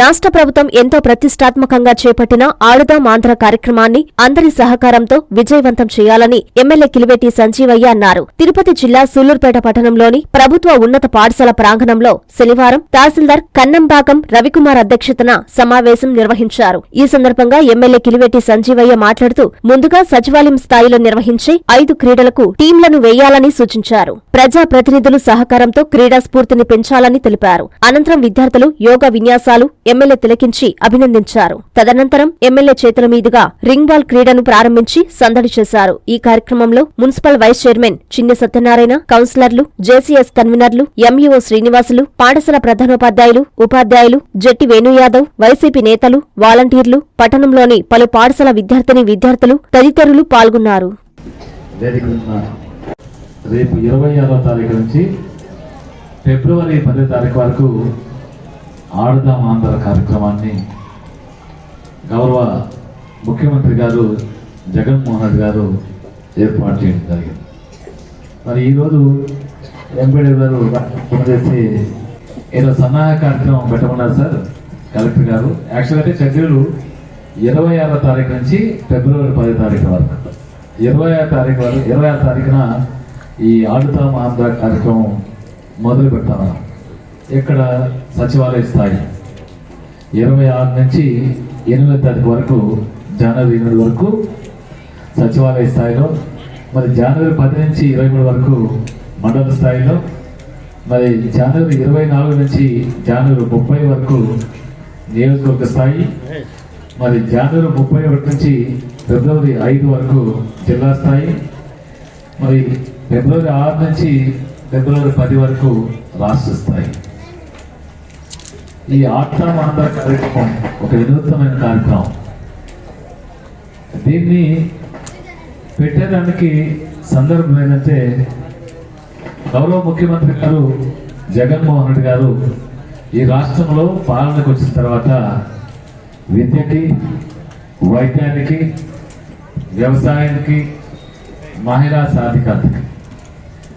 రాష్ట్ర ప్రభుత్వం ఎంతో ప్రతిష్టాత్మకంగా చేపట్టిన ఆడుదాం ఆంధ్ర కార్యక్రమాన్ని అందరి సహకారంతో విజయవంతం చేయాలని ఎమ్మెల్యే కిలివేటి సంజీవయ్య అన్నారు. తిరుపతి జిల్లా సూలూరుపేట పట్టణంలోని ప్రభుత్వ ఉన్నత పాఠశాల ప్రాంగణంలో శనివారం తహసీల్దార్ కన్నంబాగం రవికుమార్ అధ్యక్షతన సమావేశం నిర్వహించారు. ఈ సందర్భంగా ఎమ్మెల్యే కిలివేటి సంజీవయ్య మాట్లాడుతూ ముందుగా సచివాలయం స్థాయిలో నిర్వహించే ఐదు క్రీడలకు టీంలను వేయాలని సూచించారు. ప్రజా ప్రతినిధులు సహకారంతో క్రీడా స్ఫూర్తిని పెంచాలని తెలిపారు. అనంతరం విద్యార్థులు యోగా విన్యాసాలు ఎమ్మెల్యే తిలకించి అభినందించారు. తదనంతరం ఎమ్మెల్యే చేతుల మీదుగా రింగ్ బాల్ క్రీడను ప్రారంభించి సందడి చేశారు. ఈ కార్యక్రమంలో మున్సిపల్ వైస్ చైర్మన్ చిన్ని సత్యనారాయణ కౌన్సిలర్లు జేసీఎస్ కన్వీనర్లు ఎంఈఓ శ్రీనివాసులు పాఠశాల ప్రధానోపాధ్యాయులు ఉపాధ్యాయులు జట్టి వేణుయాదవ్ వైసీపీ నేతలు వాలంటీర్లు పట్టణంలోని పలు పాఠశాల విద్యార్థిని విద్యార్థులు తదితరులు పాల్గొన్నారు. రేపు ఇరవై ఆరో తారీఖు నుంచి ఫిబ్రవరి పదో తారీఖు వరకు ఆడుదాం ఆంధ్ర కార్యక్రమాన్ని గౌరవ ముఖ్యమంత్రి గారు జగన్మోహన్ రెడ్డి గారు ఏర్పాటు చేయడం జరిగింది. మరి ఈరోజు ఎంపీడీ గారు ఫోన్ చేసి ఏదో సన్నాహ కార్యక్రమం పెట్టమన్నారు సార్ కలెక్టర్ గారు. యాక్చువల్ అయితే షెడ్యూల్ ఇరవై ఆరో తారీఖు నుంచి ఫిబ్రవరి పదో తారీఖు వరకు. ఇరవై ఆరు తారీఖు వరకు ఇరవై ఆరు తారీఖున ఈ ఆడుతాం ఆంధ్ర కార్యక్రమం మొదలు పెడతాను ఇక్కడ సచివాలయ స్థాయి ఇరవై ఆరు నుంచి ఎనిమిది తారీఖు వరకు జనవరి ఎనిమిది వరకు సచివాలయ స్థాయిలో మరి జనవరి పది నుంచి ఇరవై మూడు వరకు మండల స్థాయిలో మరి జనవరి ఇరవై నాలుగు నుంచి జనవరి ముప్పై వరకు నియోజకవర్గ స్థాయి మరి జనవరి ముప్పై ఒకటి నుంచి ఫిబ్రవరి ఐదు వరకు జిల్లా స్థాయి మరి ఫిబ్రవరి ఆరు నుంచి ఫిబ్రవరి పది వరకు రాష్ట్ర స్థాయి. ఈ ఆటా కార్యక్రమం ఒక వినూత్నమైన కార్యక్రమం. దీన్ని పెట్టేదానికి సందర్భం ఏంటంటే గౌరవ ముఖ్యమంత్రి గారు జగన్మోహన్ రెడ్డి గారు ఈ రాష్ట్రంలో పాలనకు వచ్చిన తర్వాత విద్యకి వైద్యానికి వ్యవసాయానికి మహిళా సాధికారతకి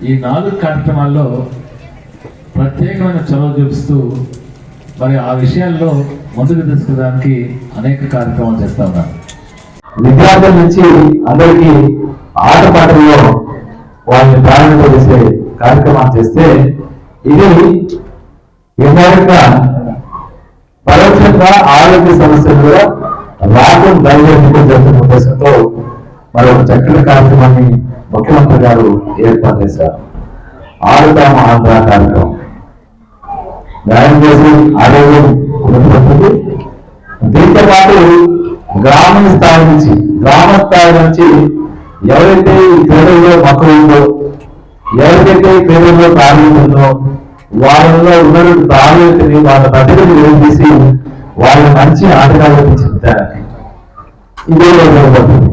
ఈ నాలుగు కార్యక్రమాల్లో ప్రత్యేకమైన చొరవ చూపిస్తూ మరి ఆ విషయాల్లో ముందుకు తీసుకురావడానికి అనేక కార్యక్రమాలు చేస్తా ఉన్నారు. విద్యార్థుల నుంచి అందరికీ ఆటపాటల్లో వాళ్ళని ప్రారంభం చేసే కార్యక్రమాలు చేస్తే ఇది ఇండైరెక్ట్ పరోక్షంగా ఆరోగ్య సమస్యలు కూడా రాజ్యం జరిగిన జరుగుతున్న ఉద్దేశంతో మరి ఒక కార్యక్రమాన్ని ముఖ్యమంత్రి గారు ఏర్పాటు చేశారు. ఆడుతాం ఆంధ్ర కార్యక్రమం. ఆరోగ్యం ఉన్నటువంటి దీంతో పాటు గ్రామీణ స్థాయి నుంచి గ్రామ స్థాయి నుంచి ఎవరైతే ఈ క్రీడల్లో మక్కువ ఉందో ఎవరికైతే ఈ క్రీడల్లో ప్రావీణ్యం ఉందో వాళ్ళలో ఉన్నటువంటి ప్రావీణ్యతని వాళ్ళ ప్రతిభను వెలిగేసి వాళ్ళని మంచి ఆటగాళ్ళకి చెప్తారని ఇదే జరగబోతుంది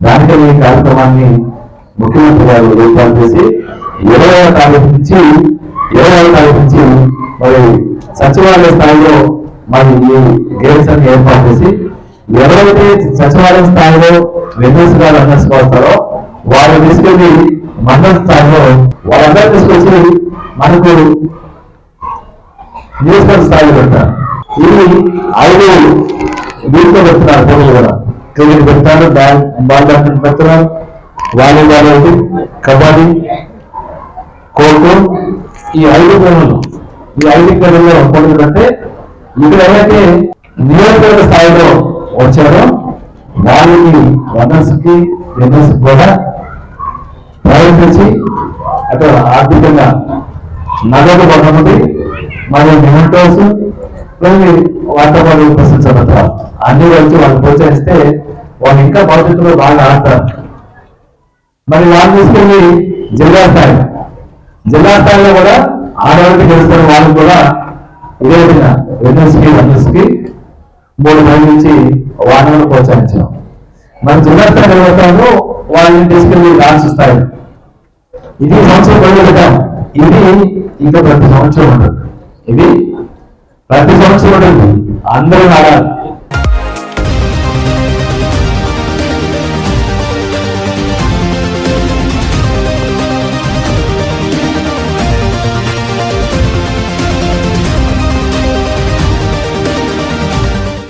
దానికని ఈ కార్యక్రమాన్ని ముఖ్యమంత్రి గారు ఏర్పాటు చేసి ఇరవై తారీఖు నుంచి ఇరవై తారీఖు నుంచి మరి సచివాలయ స్థాయిలో మరి ఈ గేమ్స్ అన్ని ఏర్పాటు చేసి ఎవరైతే సచివాలయ స్థాయిలో వెన్నెస్ గారు అన్నర్స్ వస్తారో వారు తీసుకెళ్ళి మండల స్థాయిలో వాళ్ళందరూ తీసుకొచ్చి మనకు నియోజకవర్గ స్థాయిలో పెడతారు ఇవి ఐదు వీటిలో పెడుతున్నారు పోటీలు కూడా. క్రికెట్ పెడతారు బాల్ బాల్ బ్యాడ్మింటన్ పెడుతున్నారు వాలీబాల్ ఒకటి కబడ్డీ ఖోఖో ఈ ఐదు క్రీడలు ఈ ఐదు క్రీడల్లో ఇక్కడ ఎవరైతే నియోజకవర్గ స్థాయిలో వచ్చారో వాళ్ళకి రన్నర్స్కి విన్నర్స్ కూడా ప్రయత్నించి అక్కడ ఆర్థికంగా నగదు పడుతుంది మరియు నిమెంటోస్ వాటితో పాటు ప్రశంసపత్రాలు అన్ని వచ్చి వాళ్ళు ప్రోత్సహిస్తే వాళ్ళు ఇంకా భవిష్యత్తులో బాగా ఆడతారు. మరి వాళ్ళు తీసుకెళ్ళి జిల్లా స్థాయి జిల్లా స్థాయిలో కూడా ఆడవాళ్ళకి తెలుస్తున్న వాళ్ళు కూడా ఇదే విధంగా విన్నర్స్కి రన్నర్స్కి మూడు మంది నుంచి వాహనాలు ప్రోత్సహించాం మరి జిల్లా స్థాయి వాళ్ళని తీసుకెళ్ళి డాన్స్ ఇస్తాయి ఇది సంవత్సరం మొదలుపెట్టాం ఇది ఇంకా ప్రతి సంవత్సరం ఉంటుంది. ఇది ప్రతి సంవత్సరం ఉంటుంది. అందరూ ఆడాలి.